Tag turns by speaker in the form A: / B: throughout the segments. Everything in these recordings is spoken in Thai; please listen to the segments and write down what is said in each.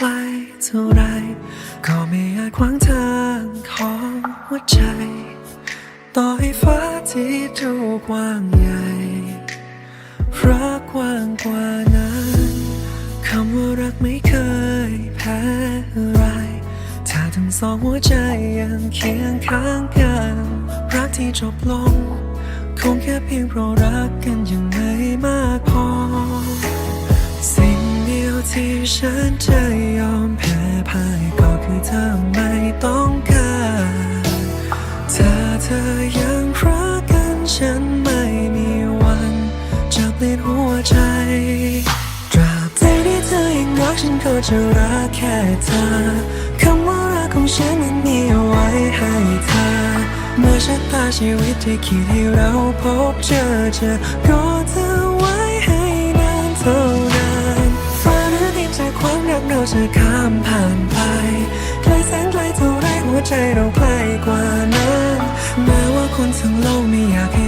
A: ไกลเท่าไร ก็ไม่อาจขวางทางของหัวใจ ต่อให้ฟ้าที่ดูกว้างใหญ่รักกว้างกว่านั้น คำว่ารักไม่เคยแพ้อะไร ถ้าทั้งสองหัวใจยังเคียงข้างกัน รักที่จบลง คงแค่เพียงเพราะรักกันยังไม่มากพอ สิ่งเดียวที่ฉันใจ ใจ ตราบใดที่เธอยังรักฉันก็จะรักแค่เธอ คำว่ารักของฉันนั้นมีเอาไว้ให้เธอ เมื่อชะตาชีวิตที่คิดให้เราพบเจอเจอก็เธอไว้ให้นานเท่านานฟ้าหรือดินจากความรักเราจะข้ามผ่านไปไกลแสนไกลเท่าไรหัวใจเราใกล้กว่านั้นแม้ว่าคนทั้งโลกไม่อยากให้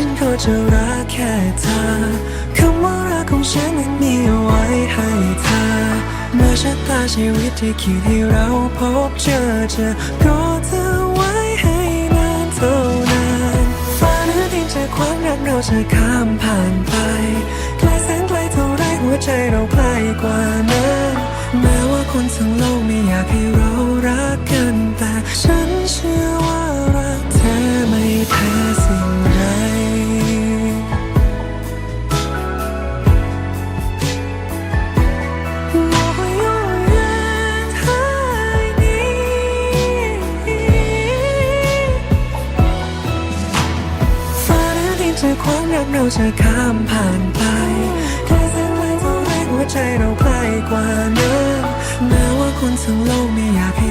A: ฉันก็จะรักแค่เธอคำว่ารักของฉันนั้นมีเอาไว้ให้เธอเมื่อชะตาชีวิตที่คิดให้เราพบเจอเจอก็เธอไว้ให้นานเท่านานฟ้าหรือดินจากความรักเราจะข้ามผ่านไปไกลแสนไกลเท่าไรหัวใจเราใกล้กว่านั้นแม้ว่าคนทั้งโลกไม่อยากให้เรารักกันแต่ฉัน รักเราจะข้ามผ่านไปแค่เส้นลายเท่าไรหัวใจเราใกล้กว่าเดิมแม้ว่าคนทั้งโลกไม่อยากให้